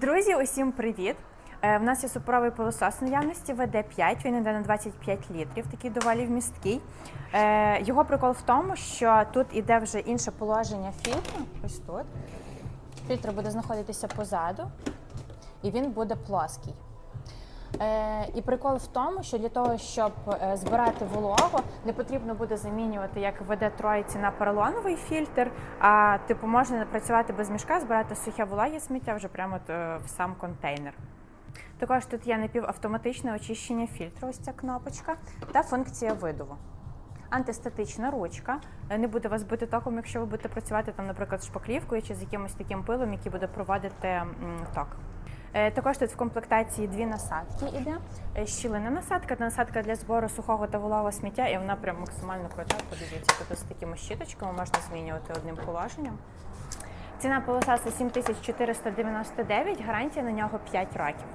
Друзі, усім привіт! Е, В нас є супровий пилосос наявності ВД5, він йде на 25 літрів, такий доволі вмісткий. Е, Його прикол в тому, що тут іде вже інше положення фільтру. Ось тут. Фільтр буде знаходитися позаду, і він буде плоский. Е, і прикол в тому, що для того, щоб е, збирати вологу, не потрібно буде замінювати як веде троїці на поролоновий фільтр, а типу можна працювати без мішка, збирати сухе вологе сміття вже прямо е, в сам контейнер. Також тут є напівавтоматичне очищення фільтру, ось ця кнопочка, та функція видуву. Антистатична ручка не буде вас бити током, якщо ви будете працювати там, наприклад, з шпаклівкою чи з якимось таким пилом, який буде проводити ток. Е, Також тут в комплектації дві насадки іде. Е, Щілина насадка насадка для збору сухого та вологого сміття, і вона прям максимально крута. Подивіться, тут з такими щіточками можна змінювати одним положенням. Ціна пилососу 7499, гарантія на нього 5 років.